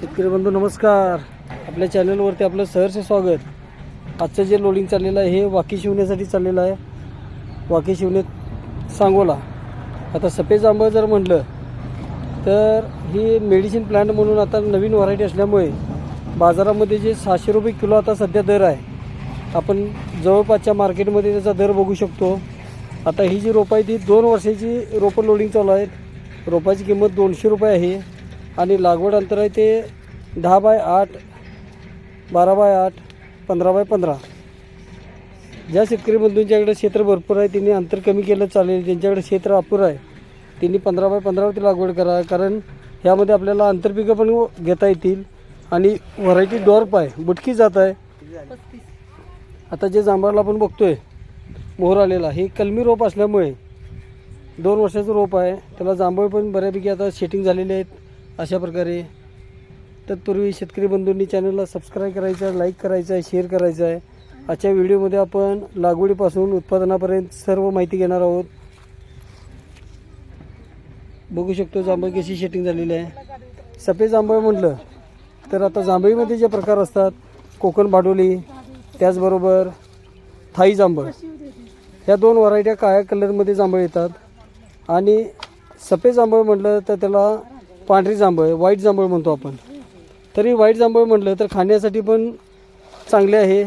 शेतकरी बंधू नमस्कार. आपल्या चॅनलवरती आपलं सहर्ष स्वागत. आजचं जे लोडिंग चाललेलं आहे हे वाकी शिवण्यासाठी चाललेलं आहे. वाकी शिवणे सांगोला. आता सफेद आंबं जर म्हटलं तर ही मेडिसिन प्लांट म्हणून आता नवीन व्हरायटी असल्यामुळे बाजारामध्ये जे सहाशे रुपये किलो आता सध्या दर आहे आपण जवळपासच्या मार्केटमध्ये त्याचा दर बघू शकतो. आता ही जी रोपं आहे ती दोन वर्षाची रोपं लोडिंग चालू आहेत. रोपाची किंमत दोनशे रुपये आहे. आणि लागवड अंतर आहे ते दहा बाय आठ बारा बाय आठ पंधरा बाय पंधरा. ज्या शेतकरी बंधूंच्याकडे क्षेत्र भरपूर आहे त्यांनी अंतर कमी केलं चालेल. ज्यांच्याकडे क्षेत्र अपुरं आहे त्यांनी पंधरा बाय पंधरावरती लागवड करा. कारण ह्यामध्ये आपल्याला आंतरपिकं पण घेता येतील आणि व्हरायटी डॉर्प आहे बुटकी जात आहे. आता जे जांभळाला आपण बघतोय मोहर आलेला हे कलमी रोप असल्यामुळे दोन वर्षाचं रोप आहे. त्याला जांभळ पण बऱ्यापैकी आता सेटिंग झालेले आहेत. अशा प्रकारे. तत्पूर्वी शेतकरी बंधूंनी चॅनलला सबस्क्राईब करायचं आहे लाईक करायचं आहे शेअर करायचं आहे. आजच्या व्हिडिओमध्ये आपण लागवडीपासून उत्पादनापर्यंत सर्व माहिती घेणार आहोत. बघू शकतो जांभळ कशी शेटिंग झालेली आहे. सफेद जांभळ म्हटलं तर आता जांभळीमध्ये जे प्रकार असतात कोकण भाडोली त्याचबरोबर थाई जांभळ. ह्या दोन व्हरायट्या काळ्या कलरमध्ये जांभळ येतात. आणि सफेद जांभळ म्हटलं तर त्याला पांढरी जांभळ व्हाईट जांभळ म्हणतो आपण. तरी व्हाईट जांभळ म्हटलं तर खाण्यासाठी पण चांगले आहे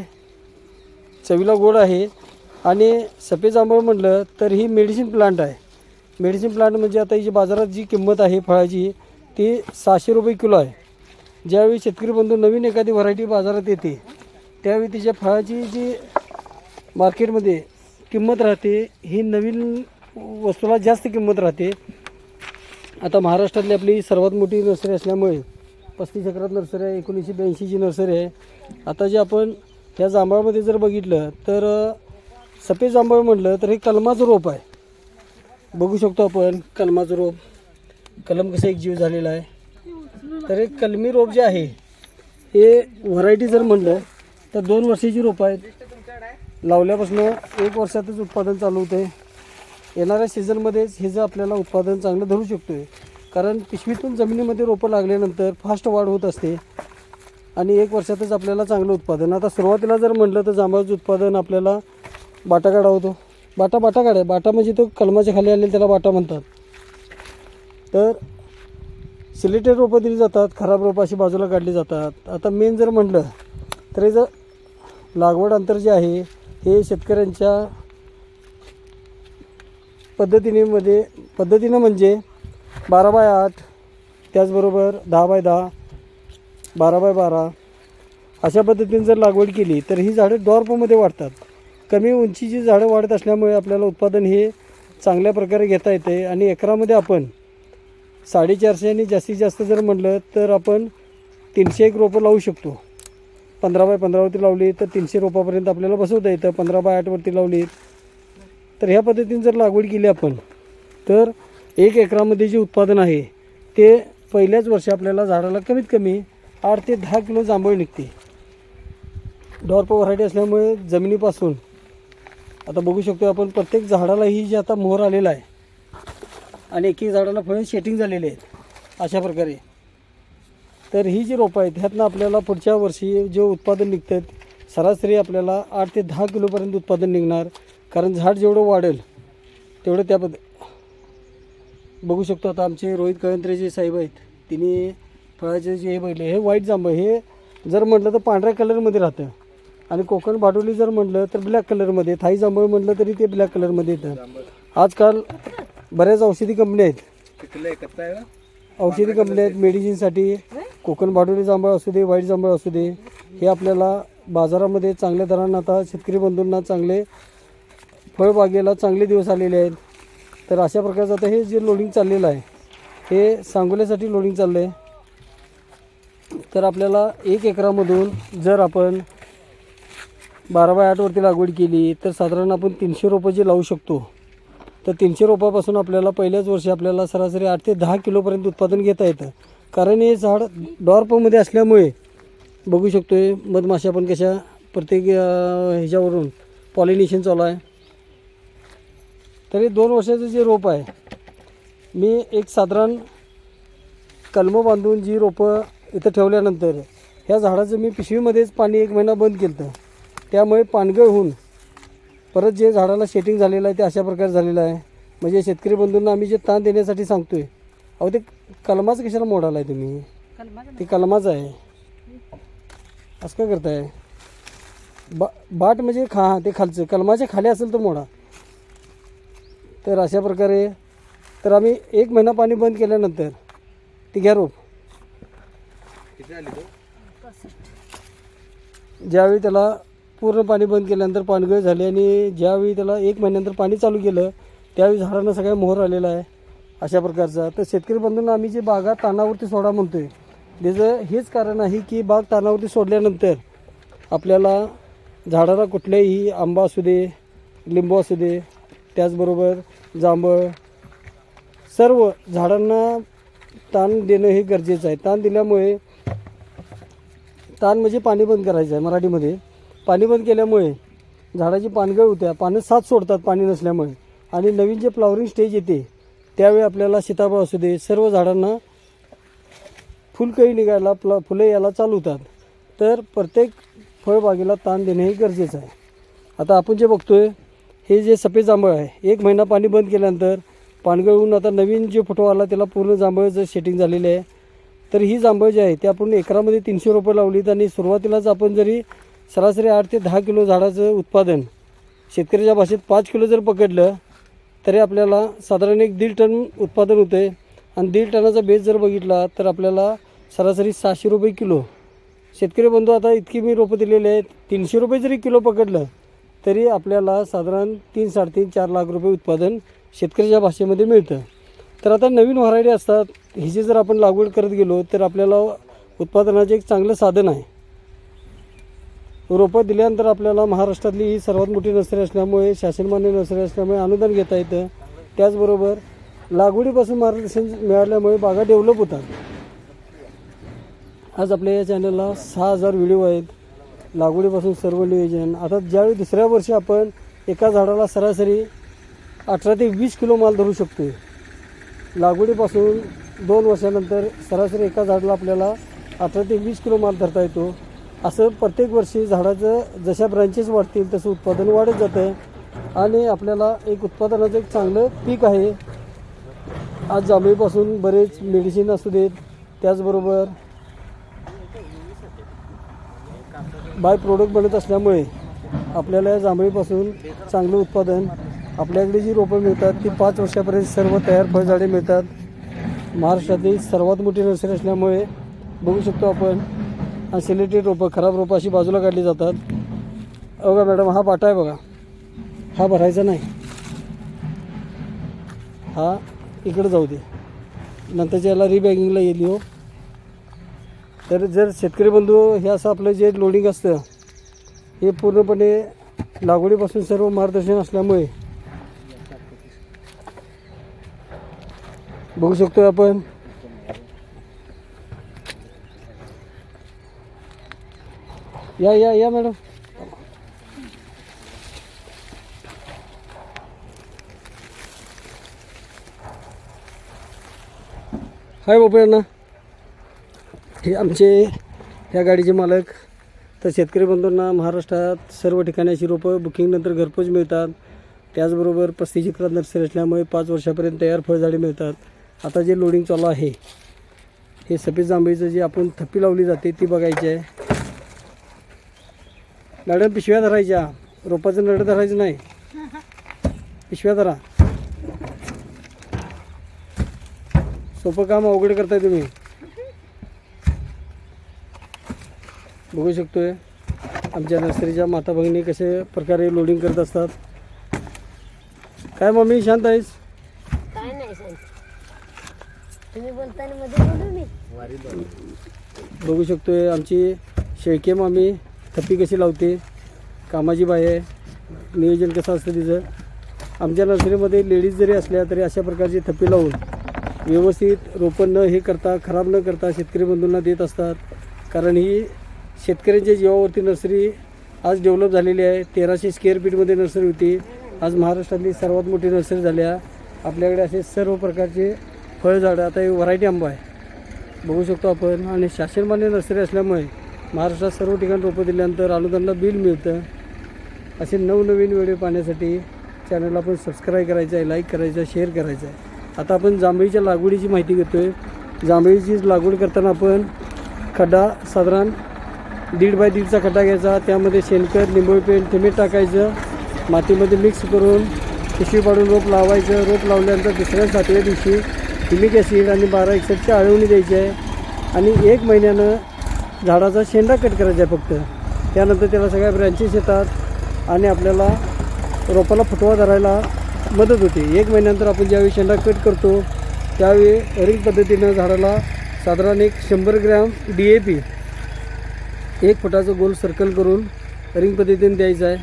चवीला गोड आहे आणि सफेद जांभळ म्हटलं तर ही मेडिसिन प्लांट आहे. मेडिसिन प्लांट म्हणजे आता ही जी बाजारात जी किंमत आहे फळाची ती सहाशे रुपये किलो आहे. ज्यावेळी शेतकरी बंधू नवीन एखादी व्हरायटी बाजारात येते त्यावेळी तिच्या फळाची जी मार्केटमध्ये किंमत राहते ही नवीन वस्तूला जास्त किंमत राहते. आता महाराष्ट्रातली आपली सर्वात मोठी नर्सरी असल्यामुळे पस्तीस एकरात नर्सरी आहे एकोणीसशे ब्याऐंशीची नर्सरी आहे. आता जे आपण ह्या जांभळामध्ये जर बघितलं तर सफेद जांभळ म्हटलं तर हे कलमाचं रोप आहे. बघू शकतो आपण कलमाचं रोप. कलम कसं एक जीव झालेला आहे. तर हे कलमी रोप जे आहे हे व्हरायटी जर म्हणलं तर दोन वर्षाची रोपं आहेत. लावल्यापासून एक वर्षातच उत्पादन चालू होतं येणाऱ्या सीझनमध्येच हे जर आपल्याला उत्पादन चांगलं धरू शकतो आहे कारण पिशवीतून जमिनीमध्ये रोपं लागल्यानंतर फास्ट वाढ होत असते. आणि एक वर्षातच आपल्याला चांगलं उत्पादन. आता सुरुवातीला जर म्हटलं तर जांभळाचं उत्पादन आपल्याला बाटा काढा होतो बाटा बाटा काढा बाटा म्हणजे तो कलमाच्या खाली आलेला त्याला बाटा म्हणतात. तर सिलेटेड रोपं दिली जातात खराब रोपं अशी बाजूला काढली जातात. आता मेन जर म्हटलं तर हे जर लागवड अंतर जे आहे हे शेतकऱ्यांच्या पद्धतीने मध्ये पद्धतीनं म्हणजे बारा बाय आठ त्याचबरोबर दहा बाय दहा बारा बाय बारा अशा पद्धतीने जर लागवड केली तर ही झाडं डॉर्पमध्ये वाढतात. कमी उंचीची झाडं वाढत असल्यामुळे आपल्याला उत्पादन हे चांगल्या प्रकारे घेता येते आणि एकरामध्ये आपण साडेचारशे आणि जास्तीत जास्त जर म्हटलं तर आपण तीनशे एक रोपं लावू शकतो. पंधरा बाय पंधरावरती लावली तर तीनशे रोपापर्यंत आपल्याला बसवता येतं. पंधरा बाय आठवरती लावली तर ह्या पद्धतीने जर लागवड केली आपण तर एक एकरामध्ये जे उत्पादन आहे ते पहिल्याच वर्षी आपल्याला झाडाला कमीत कमी आठ ते दहा किलो जांभळ निघते. डॉर्प व्हरायटी असल्यामुळे जमिनीपासून आता बघू शकतो आपण प्रत्येक झाडाला ही जी आता मोहर आलेला आहे आणि एक एक झाडाला फळे शेटिंग झालेले आहेत अशा प्रकारे. तर ही जी रोपं आहेत ह्यातनं आपल्याला पुढच्या वर्षी जे उत्पादन निघतं सरासरी आपल्याला आठ ते दहा किलोपर्यंत उत्पादन निघणार. कारण झाड जेवढं वाढेल तेवढं त्या पद्ध बघू शकतो आता आमचे रोहित कळंत्रे जे साहेब आहेत तिने फळाचे जे हे बघितले हे व्हाईट जांभळ हे जर म्हटलं तर पांढऱ्या कलरमध्ये राहतं. आणि कोकण भाडोली जर म्हटलं तर ब्लॅक कलरमध्ये थाई जांभळ म्हटलं तरी ते ब्लॅक कलरमध्ये येतं. आजकाल बऱ्याच औषधी कंपन्या आहेत. औषधी कंपन्या आहेत मेडिसिनसाठी. कोकण भाडोली जांभळ असू दे व्हाईट जांभळ असू दे हे आपल्याला बाजारामध्ये चांगल्या दरानं आता शेतकरी बंधूंना चांगले फळबागेला चांगले दिवस आलेले आहेत. तर अशा प्रकारचं आता हे जे लोडिंग चाललेलं आहे हे सांगोल्यासाठी लोडिंग चाललं आहे तर आपल्याला एक एकरामधून जर आपण बारा बाय आठवरती लागवड केली तर साधारण आपण तीनशे रोपं जे लावू शकतो तर तीनशे रोपापासून आपल्याला पहिल्याच वर्षी आपल्याला सरासरी आठ ते दहा किलोपर्यंत उत्पादन घेता येतं. कारण हे झाड डॉर्पमध्ये असल्यामुळे बघू शकतो आहे मधमाशा पण कशा प्रत्येक ह्याच्यावरून पॉलिनेशन चालू आहे. तरी दोन वर्षाचं जे रोप आहे मी एक साधारण कलमं बांधून जी रोपं इथं ठेवल्यानंतर ह्या झाडाचं मी पिशवीमध्येच पाणी एक महिना बंद केलं होतं त्यामुळे पानगळ होऊन परत जे झाडाला शेटिंग झालेलं आहे ते अशा प्रकारे झालेलं आहे. म्हणजे शेतकरी बंधूंना आम्ही जे ताण देण्यासाठी सांगतोय अहो ते कलमाचं कशाला मोडाला आहे तुम्ही? ते कलमाचं आहे. असं काय करताय? बा बाट म्हणजे खा ते खालचं. कलमाच्या खाली असेल तर मोडा. तर अशा प्रकारे तर आम्ही एक महिना पाणी बंद केल्यानंतर ती घ्या रोप. ज्यावेळी त्याला पूर्ण पाणी बंद केल्यानंतर पानगळ झाले आणि ज्यावेळी त्याला एक महिन्यानंतर पाणी चालू केलं त्यावेळी झाडांना सगळ्या मोहर आलेला आहे अशा प्रकारचा. तर शेतकरी बंधूंना आम्ही जे बागा तानावरती सोडा म्हणतोय त्याचं हेच कारण आहे की बाग तानावरती सोडल्यानंतर आपल्याला झाडाला कुठल्याही आंबा असू दे लिंबू असू दे त्याचबरोबर जांभळ सर्व झाडांना ताण देणं हे गरजेचं आहे. ताण दिल्यामुळे ताण म्हणजे पाणी बंद करायचं आहे मराठीमध्ये. पाणी बंद केल्यामुळे झाडाची पानगळ होत्या पानं साथ सोडतात पाणी नसल्यामुळे. आणि नवीन जे फ्लावरिंग स्टेज येते त्यावेळी आपल्याला सीताफळ असू दे सर्व झाडांना फुलकळी निघायला फ्ला फुलं यायला चालू होतात. तर प्रत्येक फळबागेला ताण देणे हे गरजेचं आहे. आता आपण जे बघतो आहे हे जे सफेद जांभळ आहे एक महिना पाणी बंद केल्यानंतर पानगळहून आता नवीन जे फोटो आला त्याला पूर्ण जांभळचं सेटिंग झालेले आहे. तर ही जांभळ जी आहे ती आपण एकरामध्ये तीनशे रुपये लावलीत आणि सुरुवातीलाच आपण जरी सरासरी आठ ते दहा किलो झाडाचं उत्पादन शेतकऱ्याच्या भाषेत पाच किलो जर पकडलं तरी आपल्याला साधारण एक दीड टन उत्पादन होतं आहे आणि दीड टनाचा बेस जर बघितला तर आपल्याला सरासरी सहाशे रुपये किलो. शेतकरी बंधू आता इतकी मी रोपं दिलेली आहेत. तीनशे रुपये जरी किलो पकडलं तरी आपल्याला साधारण तीन साडेतीन चार लाख रुपये उत्पादन शेतकऱ्याच्या भाषेमध्ये मिळतं. तर आता नवीन व्हरायटी असतात. हिची जर आपण लागवड करत गेलो तर आपल्याला उत्पादनाचे एक चांगलं साधन आहे. रोपं दिल्यानंतर आपल्याला महाराष्ट्रातली ही सर्वात मोठी नर्सरी असल्यामुळे शासनमान्य नर्सरी असल्यामुळे अनुदान घेता येतं. त्याचबरोबर लागवडीपासून मार्गदर्शन मिळाल्यामुळे बागा डेव्हलप होतात. आज आपल्या या चॅनलला सहा हजार व्हिडिओ आहेत. लागवडीपासून सर्व नियोजन. आता ज्यावेळी दुसऱ्या वर्षी आपण एका झाडाला सरासरी अठरा ते वीस किलो माल धरू शकतो लागवडीपासून दोन वर्षानंतर सरासरी एका झाडाला आपल्याला अठरा ते वीस किलो माल धरता येतो. असं प्रत्येक वर्षी झाडाचं जशा ब्रांचेस वाढतील तसं उत्पादन वाढत जातं आणि आपल्याला एक उत्पादनाचं एक चांगलं पीक आहे. आज जांभळीपासून बरेच मेडिसिन असू देत त्याचबरोबर बाय प्रोडक्ट बनत असल्यामुळे आपल्याला या जांभळीपासून चांगलं उत्पादन आपल्याकडे जी रोपं मिळतात ती पाच वर्षापर्यंत सर्व तयार फळझाडे मिळतात. महाराष्ट्रातील सर्वात मोठी नर्सरी असल्यामुळे बघू शकतो आपण हा रोपं खराब रोपं अशी बाजूला काढली जातात. बघा मॅडम हा बाटा आहे बघा. हा भरायचा नाही. हा इकडे जाऊ दे. नंतरच्या याला रिबॅगिंगला येईल हो. तर जर शेतकरी बंधू हे असं आपलं जे लोडिंग असतं हे पूर्णपणे लागवडीपासून सर्व मार्गदर्शन असल्यामुळे बघू शकतो आपण. या या या मॅडम. हाय बापू हे आमचे ह्या गाडीचे मालक. तर शेतकरी बंधूंना महाराष्ट्रात सर्व ठिकाणी अशी रोपं बुकिंगनंतर घरपोच मिळतात. त्याचबरोबर पस्तीस एकरात नर्सरी असल्यामुळे पाच वर्षापर्यंत तयार फळझाडे मिळतात. आता जे लोडिंग चालू आहे हे सफेद जांभळीचं जे आपण थप्पी लावली जाते ती बघायची आहे. मॅडम पिशव्या धरायच्या. रोपाचं नड धरायचं नाही. पिशव्या धरा. सोपं काम अवघड करताय तुम्ही. बघू शकतोय. आमच्या नर्सरीच्या माता भगिनी कसे प्रकारे लोडिंग करत असतात. काय मम्मी शांत आहेस? काय नाही तुम्ही बोलताना मध्ये बघू शकतोय आमची शेळके मामी थप्पी कशी लावते. कामाची बाई आहे. नियोजन कसं असतं तिचं. आमच्या नर्सरीमध्ये लेडीज जरी असल्या तरी अशा प्रकारची थप्पी लावून व्यवस्थित रोपण न हे करता खराब न करता शेतकरी बंधूंना देत असतात. कारण ही शेतकऱ्यांच्या जीवावरती नर्सरी आज डेव्हलप झालेली आहे. तेराशे स्क्वेअर फीटमध्ये नर्सरी होती. आज महाराष्ट्रातली सर्वात मोठी नर्सरी झाल्या आपल्याकडे असे सर्व प्रकारचे फळझाडं आता हे व्हरायटी आंबा आहे. बघू शकतो आपण. आणि शासनमान्य नर्सरी असल्यामुळे महाराष्ट्रात सर्व ठिकाणी रोपं दिल्यानंतर अनुदानला बिल मिळतं. असे नवनवीन व्हिडिओ पाहण्यासाठी चॅनलला आपण सबस्क्राईब करायचं आहे लाईक करायचं आहे शेअर करायचं आहे. आता आपण जांभळीच्या लागवडीची माहिती घेतो आहे जांभळीची लागवड करताना आपण खड्डा साधारण दीड बाय दीडचा खड्डा घ्यायचा त्यामध्ये शेणखत निंबोळी पेंट थिमीट टाकायचं मातीमध्ये मिक्स करून पिशवी पाडून रोप लावायचं. रोप लावल्यानंतर दुसऱ्या सातव्या दिवशी हिमिक ॲसिड आणि बारा एकसष्टची आळवणी द्यायची आहे. आणि एक महिन्यानं झाडाचा शेंडा कट करायचा आहे फक्त. त्यानंतर त्याला सगळ्या ब्रँचेस येतात आणि आपल्याला रोपाला फुटवा धरायला मदत होते. एक महिन्यानंतर आपण ज्यावेळी शेंडा कट करतो त्यावेळी रिंग पद्धतीनं झाडाला साधारण एक शंभर ग्रॅम डी ए पी एक फुटाचं गोल सर्कल करून रिंग पद्धतीने द्यायचं आहे.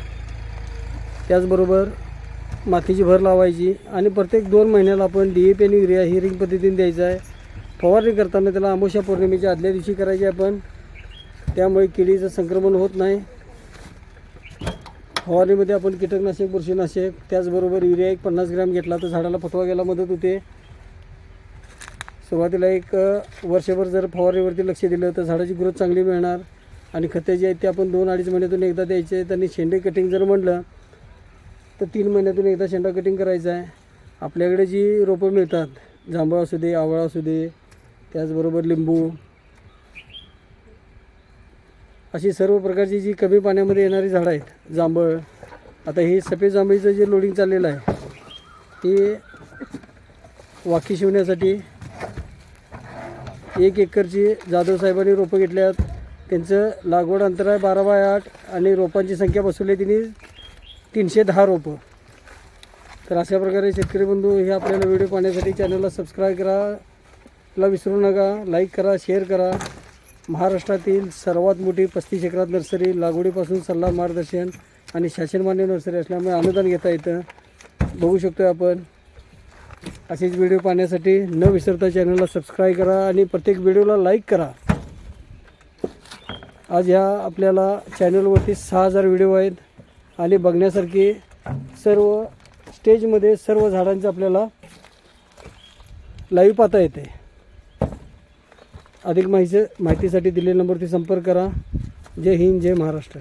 त्याचबरोबर मातीची भर लावायची आणि प्रत्येक दोन महिन्याला आपण डी ए पी आणि युरिया ही रिंग पद्धतीने द्यायचं आहे. फवारणी करताना त्याला अमावस्या पौर्णिमेच्या आदल्या दिवशी करायची आहे आपण. त्यामुळे किडीचं संक्रमण होत नाही. फवारणीमध्ये आपण कीटकनाशक बुरशीनाशक त्याचबरोबर युरिया एक पन्नास ग्रॅम घेतला तर झाडाला फटवा घ्यायला मदत होते. सुरुवातीला एक वर्षभर जर फवारणीवरती लक्ष दिलं तर झाडाची ग्रोथ चांगली मिळणार. आणि खते जे आहेत ते आपण दोन अडीच महिन्यातून एकदा द्यायचे आहेत. आणि शेंडे कटिंग जर म्हटलं तर तीन महिन्यातून एकदा शेंडा कटिंग करायचा आहे. आपल्याकडे जी रोपं मिळतात जांभळ असू दे आवळा असू दे त्याचबरोबर लिंबू अशी सर्व प्रकारची जी कमी पाण्यामध्ये येणारी झाडं आहेत जांभळ आता हे सफेद जांभळीचं जे लोडिंग चाललेलं आहे ते वाकी शिवण्यासाठी एक एकरची जाधव साहेबांनी रोपं घेतल्यात. त्यांचं लागवड अंतर आहे बारा बाय आठ आणि रोपांची संख्या बसवली आहे तिने तीनशे दहा रोपं. तर अशा प्रकारे शेतकरी बंधू हे आपल्याला व्हिडिओ पाहण्यासाठी चॅनलला सबस्क्राईब करा. ला विसरू नका लाईक करा शेअर करा. महाराष्ट्रातील सर्वात मोठी पस्तीस एकरात नर्सरी लागवडीपासून सल्ला मार्गदर्शन आणि शासनमान्य नर्सरी असल्यामुळे अनुदान घेता येतं. बघू शकतो आपण. असेच व्हिडिओ पाहण्यासाठी न विसरता चॅनलला सबस्क्राईब करा आणि प्रत्येक व्हिडिओला लाईक करा. आज ह्या आपल्याला चॅनलवरती सहा हजार व्हिडिओ आहेत. आणि बघण्यासारखे सर्व स्टेजमध्ये सर्व झाडांचं आपल्याला लाईव्ह पाहता येते. अधिक माहिती माहितीसाठी दिलेल्या नंबरवरती संपर्क करा. जय हिंद जय महाराष्ट्र.